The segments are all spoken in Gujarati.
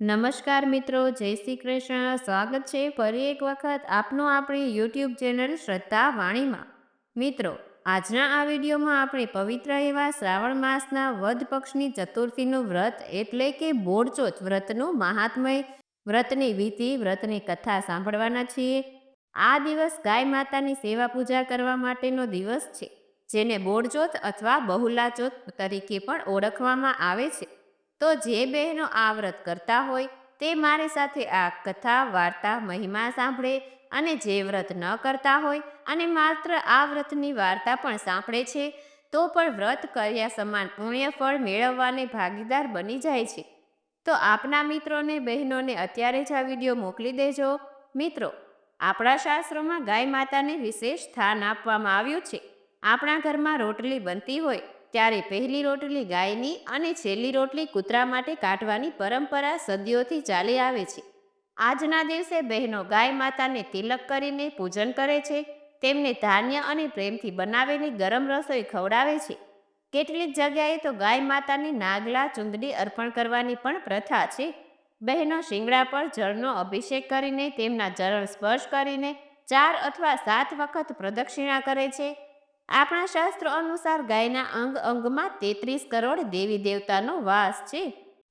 નમસ્કાર મિત્રો, જય શ્રી કૃષ્ણ. સ્વાગત છે ફરી એક વખત આપનું આપણી યુટ્યુબ ચેનલ શ્રદ્ધા વાણીમાં. મિત્રો, આજના આ વિડીયોમાં આપણે પવિત્ર એવા શ્રાવણ માસના વધ પક્ષની ચતુર્થીનું વ્રત એટલે કે બોળચોથ વ્રતનું મહાત્મય વ્રતની વિધિ, વ્રતની કથા સાંભળવાના છીએ. આ દિવસ ગાય માતાની સેવા પૂજા કરવા માટેનો દિવસ છે, જેને બોળચોથ અથવા બહુલાચોથ તરીકે પણ ઓળખવામાં આવે છે. તો જે બહેનો આ વ્રત કરતા હોય તે મારી સાથે આ કથા, વાર્તા, મહિમા સાંભળે અને જે વ્રત ન કરતા હોય અને માત્ર આ વ્રતની વાર્તા પણ સાંભળે છે, તો પણ વ્રત કર્યા સમાન પુણ્યફળ મેળવવાને ભાગીદાર બની જાય છે. તો આપના મિત્રોને, બહેનોને અત્યારે જ આ વીડિયો મોકલી દેજો. મિત્રો, આપણા શાસ્ત્રોમાં ગાય માતાને વિશેષ સ્થાન આપવામાં આવ્યું છે. આપણા ઘરમાં રોટલી બનતી હોય ત્યારે પહેલી રોટલી ગાયની અને છેલ્લી રોટલી કૂતરા માટે કાઢવાની પરંપરા સદીઓથી ચાલી આવે છે. આજના દિવસે બહેનો ગાય માતાને તિલક કરીને પૂજન કરે છે. તેમને ધાન્ય અને પ્રેમથી બનાવેલી ગરમ રસોઈ ખવડાવે છે. કેટલીક જગ્યાએ તો ગાય માતાને નાગલા ચૂંદડી અર્પણ કરવાની પણ પ્રથા છે. બહેનો શિંગડા પર જળનો અભિષેક કરીને તેમના જરણ સ્પર્શ કરીને ચાર અથવા સાત વખત પ્રદક્ષિણા કરે છે. આપણા શાસ્ત્રો અનુસાર ગાયના અંગ અંગમાં તેત્રીસ કરોડ દેવી દેવતાનો વાસ છે.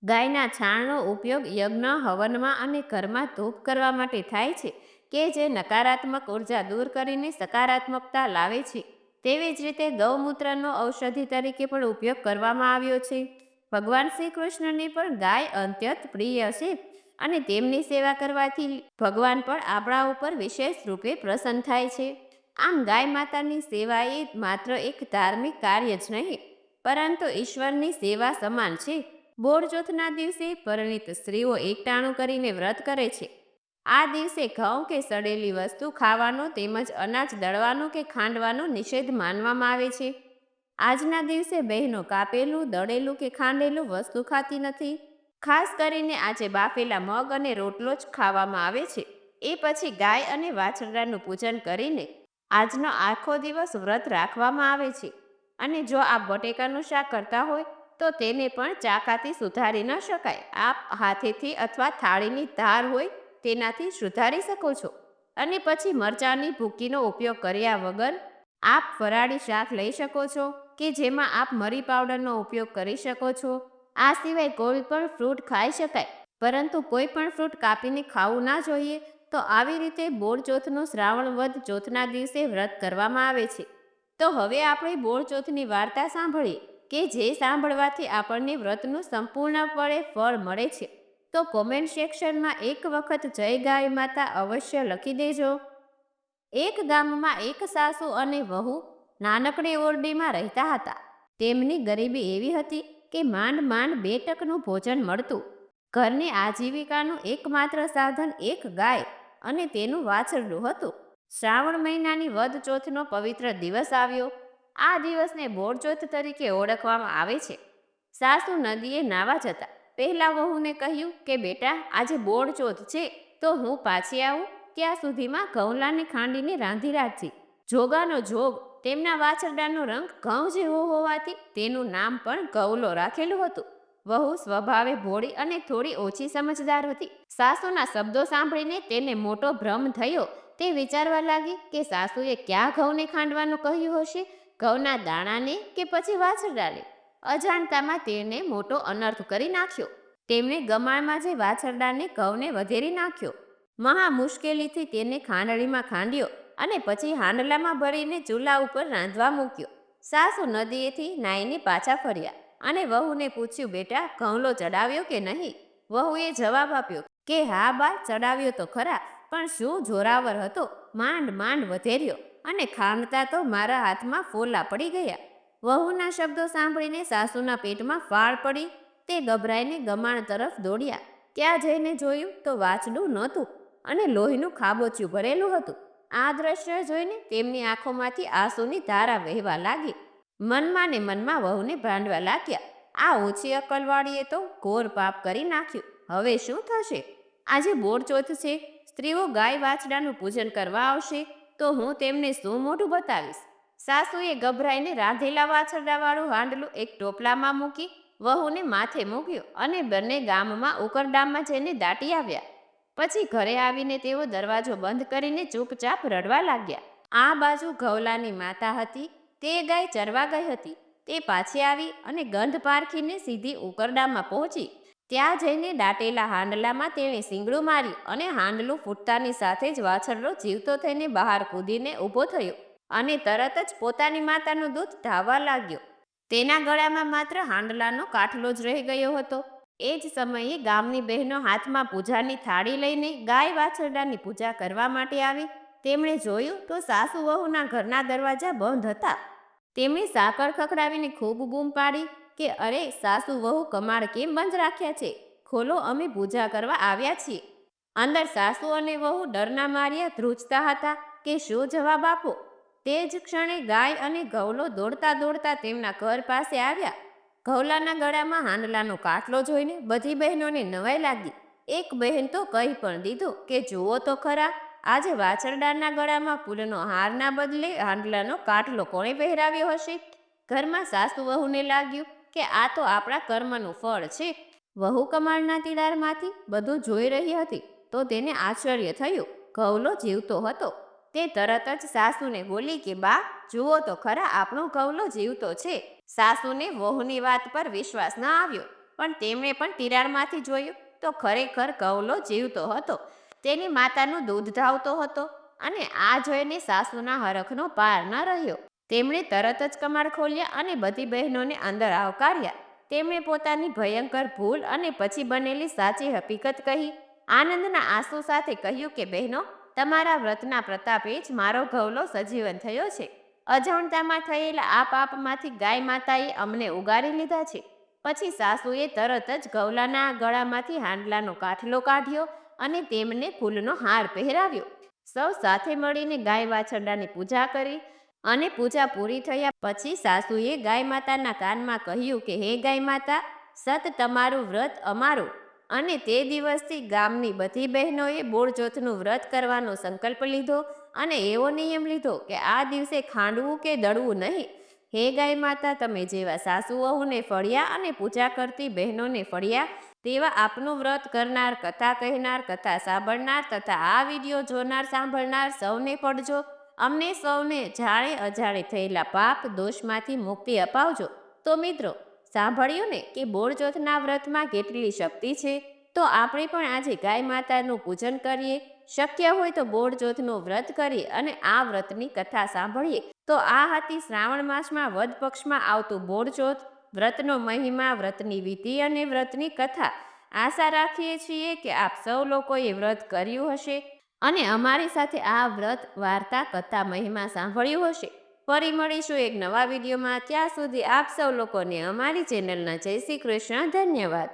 ગાયના છાણનો ઉપયોગ યજ્ઞ, હવનમાં અને ઘરમાં ધૂપ કરવા માટે થાય છે કે જે નકારાત્મક ઊર્જા દૂર કરીને સકારાત્મકતા લાવે છે. તેવી જ રીતે ગૌમૂત્રનો ઔષધિ તરીકે પણ ઉપયોગ કરવામાં આવ્યો છે. ભગવાન શ્રી કૃષ્ણને પણ ગાય અત્યંત પ્રિય છે અને તેમની સેવા કરવાથી ભગવાન પણ આપણા ઉપર વિશેષ રૂપે પ્રસન્ન થાય છે. આમ ગાય માતાની સેવા એ માત્ર એક ધાર્મિક કાર્ય જ નહીં, પરંતુ ઈશ્વરની સેવા સમાન છે. બોરજોથના દિવસે પરિણીત સ્ત્રીઓ એકટાણું કરીને વ્રત કરે છે. આ દિવસે ઘઉં કે સડેલી વસ્તુ ખાવાનો તેમજ અનાજ દળવાનો કે ખાંડવાનો નિષેધ માનવામાં આવે છે. આજના દિવસે બહેનો કાપેલું, દળેલું કે ખાંડેલું વસ્તુ ખાતી નથી. ખાસ કરીને આજે બાફેલા મગ અને રોટલો જ ખાવામાં આવે છે. એ પછી ગાય અને વાછરડાનું પૂજન કરીને આજનો આખો દિવસ વ્રત રાખવામાં આવે છે. અને જો આપ બટેકાનું શાક કરતા હોય, તો તેને પણ ચાકાથી સુધારી ન શકાય. આપ હાથેથી અથવા થાળીની ધાર હોય, તેનાથી સુધારી શકો છો. અને પછી મરચાંની ભૂકીનો ઉપયોગ કર્યા વગર આપ ફરાળી શાક લઈ શકો છો કે જેમાં આપ મરી પાવડરનો ઉપયોગ કરી શકો છો. આ સિવાય કોઈ પણ ફ્રૂટ ખાઈ શકાય, પરંતુ કોઈ પણ ફ્રૂટ કાપીને ખાવું ના જોઈએ. તો આવી રીતે બોળ શ્રાવણ વધ ચોથના દિવસે વ્રત કરવામાં આવે છે. તો હવે આપણે બોળચોથની વાર્તા સાંભળીએ કે જે સાંભળવાથી આપણને વ્રતનું સંપૂર્ણપણે ફળ મળે છે. તો કોમેન્ટ સેક્શનમાં એક વખત જય ગાય માતા અવશ્ય લખી દેજો. એક ગામમાં એક સાસુ અને વહુ નાનકડી ઓરડીમાં રહેતા હતા. તેમની ગરીબી એવી હતી કે માંડ માંડ બે ટકનું ભોજન મળતું. ઘરની આજીવિકાનું એકમાત્ર સાધન એક ગાય અને તેનું વાછરડું હતું. શ્રાવણ મહિનાની વદ ચોથનો પવિત્ર દિવસ આવ્યો. આ દિવસને બોરચોથ તરીકે ઓળખવામાં આવે છે. સાસુ નદીએ નાવા જતા પહેલા વહુને કહ્યું કે, બેટા, આજે બોરચોથ છે, તો હું પાછી આવું. ત્યાં સુધીમાં ઘઉંલાને ખાંડીને રાંધી રાખજી. જોગાનો જોગ તેમના વાછરડાનો રંગ ઘઉં જેવો હોવાથી તેનું નામ પણ ગૌલો રાખેલું હતું. વહુ સ્વભાવે ભોળી અને થોડી ઓછી સમજદાર હતી. સાસુના શબ્દો સાંભળીને તેને મોટો ભ્રમ થયો. તે વિચારવા લાગી કે સાસુએ ક્યાં ઘઉંને ખાંડવાનું કહ્યું હશે? ઘઉંના દાણાને કે પછી વાછરડાને? અજાણતામાં તેને મોટો અનર્થ કરી નાખ્યો. તેમણે ગમાણમાં જે વાછરડાને ઘઉંને વધેરી નાખ્યો. મહા મુશ્કેલીથી તેને ખાંડણીમાં ખાંડ્યો અને પછી હાંડલામાં ભરીને ચૂલા ઉપર રાંધવા મૂક્યો. સાસુ નદીએથી નાઈને પાછા ફર્યા. અને વહુને પૂછ્યું, બેટા ઘઉંલો ચડાવ્યો કે નહીં? વહુએ જવાબ આપ્યો કે, હા બા, ચડાવ્યો તો ખરા, પણ શું જોરાવર હતો? માંડ માંડ વધેર્યો અને ખાંડતા તો મારા હાથમાં ફોલા પડી ગયા. વહુના શબ્દો સાંભળીને સાસુના પેટમાં ફાળ પડી. તે ગભરાઈને ગમાણ તરફ દોડ્યા. ત્યાં જઈને જોયું તો વાંચડું નહોતું અને લોહીનું ખાબોચિયું ભરેલું હતું. આ દ્રશ્ય જોઈને તેમની આંખોમાંથી આંસુની ધારા વહેવા લાગી. મનમાં ને મનમાં વહુને ભાંડવા લાગ્યા. આ ઓછી અકલવાળીએ તો ઘોર પાપ કરી નાખ્યું. હવે શું થશે? આજે બોરચોથ છે. સ્ત્રીઓ ગાય વાછડાનું પૂજન કરવા આવશે. તો હું તેમને શું મોઢું બતાવીશ? સાસુએ ગભરાઈને રાંધેલા વાછરડાવાળું હાંડલું એક ટોપલામાં મૂકી વહુને માથે મૂક્યું અને બંને ગામમાં ઉકરડામમાં જઈને દાટી આવ્યા. પછી ઘરે આવીને તેઓ દરવાજો બંધ કરીને ચૂપચાપ રડવા લાગ્યા. આ બાજુ ઘઉલાની માતા હતી. તે ગાય ચરવા ગઈ હતી. તે પાછી આવી અને ગંધ પારખીને સીધી ઉકરડામાં પહોંચી. ત્યાં જઈને દાટેલા હાંડલામાં તેણે સિંગડું મારી અને હાંડલું ફૂટતાની સાથે જ વાછરડો જીવતો થઈને બહાર કૂદીને ઊભો થયો અને તરત જ પોતાની માતાનું દૂધ ધાવવા લાગ્યો. તેના ગળામાં માત્ર હાંડલાનો કાઠલો જ રહી ગયો હતો. એ જ સમયે ગામની બહેનો હાથમાં પૂજાની થાળી લઈને ગાય વાછરડાની પૂજા કરવા માટે આવી. તેમણે જોયું તો સાસુ વહુના ઘરના દરવાજા બંધ હતા. તેમણે સાકર ખખડાવીને ખૂબ બૂમ પાડી કે, અરે, સાસુ વહુ કમાડ કેમ બંધ રાખ્યા છે? ખોલો, અમે પૂજા કરવા આવ્યા છીએ. અંદર સાસુ અને વહુ ડરના માર્યા, ધ્રુજતા હતા કે, શું જવાબ આપો? તે જ ક્ષણે ગાય અને ઘઉલો દોડતા દોડતા તેમના ઘર પાસે આવ્યા. ઘઉલાના ગળામાં હાંડલાનો કાટલો જોઈને બધી બહેનોને નવાઈ લાગી. એક બહેન તો કહી પણ દીધું કે, જુઓ તો ખરા આજે વાછરડાના ગળામાં ફૂલનો હારના બદલે હાંડલાનો કાટલો કોણે પહેરાવ્યો હશે? ઘરમાં સાસુ વહુને લાગ્યું કે આ તો આપણા કર્મનું ફળ છે. વહુ કમાળના તિડારમાંથી બધું જોઈ રહી હતી તો તેને આશ્ચર્ય થયું. ઘવલો જીવતો હતો. તે તરત જ સાસુને બોલી કે, બા, જુઓ તો ખરા આપણો ઘવલો જીવતો છે. સાસુને વહુની વાત પર વિશ્વાસ ન આવ્યો, પણ તેમણે પણ તિરાડમાંથી જોયું તો ખરેખર ઘવલો જીવતો હતો. તેની માતાનું દૂધ ધાવતો હતો અને આ જોઈને સાસુના હરખનો પાર ન રહ્યો. તેમણે તરત જ કમાડ ખોલ્યા અને બધી બહેનોને અંદર આવકાર્યા. તેમણે પોતાની ભયંકર ભૂલ અને પછી બનેલી સાચી હકીકત કહી. આનંદના આંસુ સાથે કહ્યું કે, બહેનો, તમારા વ્રતના પ્રતાપે જ મારો ઘઉલો સજીવન થયો છે. અજાણતામાં થયેલા આ પાપમાંથી ગાય માતાએ અમને ઉગારી લીધા છે. પછી સાસુએ તરત જ ગૌલાના ગળામાંથી હાંડલાનો કાઠલો કાઢ્યો અને તેમને ફૂલનો હાર પહેરાવ્યો. સૌ સાથે મળીને ગાય વાછરડાની પૂજા કરી અને પૂજા પૂરી થયા પછી સાસુએ ગાય માતાના કાનમાં કહ્યું કે, હે ગાય માતા, સત તમારું વ્રત અમારું અને તે દિવસથી ગામની બધી બહેનોએ બોળજોથનું વ્રત કરવાનો સંકલ્પ લીધો અને એવો નિયમ લીધો કે આ દિવસે ખાંડવું કે દળવું નહીં. હે ગાય માતા, તમે જેવા સાસુ વહુને ફળ્યા અને પૂજા કરતી બહેનોને ફળ્યા, તેવા આપનું વ્રત કરનાર, કથા કહેનાર, કથા સાંભળનાર તથા આ વીડિયો જોનાર, સાંભળનાર સૌને પડજો. અમને સૌને જાણે અજાણે થયેલા પાપ દોષમાંથી મુક્તિ અપાવજો. તો મિત્રો સાંભળ્યું ને કે બોળજોથના વ્રતમાં કેટલી શક્તિ છે? તો આપણે પણ આજે ગાય માતાનું પૂજન કરીએ. શક્ય હોય તો બોળચોથનું વ્રત કરીએ અને આ વ્રતની કથા સાંભળીએ. તો આ હતી શ્રાવણ માસમાં વદ પક્ષમાં આવતું બોળચોથ વ્રતનો મહિમા, વ્રતની વિધિ અને વ્રતની કથા. આશા રાખીએ છીએ કે આપ સૌ લોકોએ વ્રત કર્યું હશે અને અમારી સાથે આ વ્રત, વાર્તા, કથા, મહિમા સાંભળ્યું હશે. ફરી મળીશું એક નવા વિડીયોમાં. ત્યાં સુધી આપ સૌ લોકોને અમારી ચેનલના જય શ્રી કૃષ્ણ. ધન્યવાદ.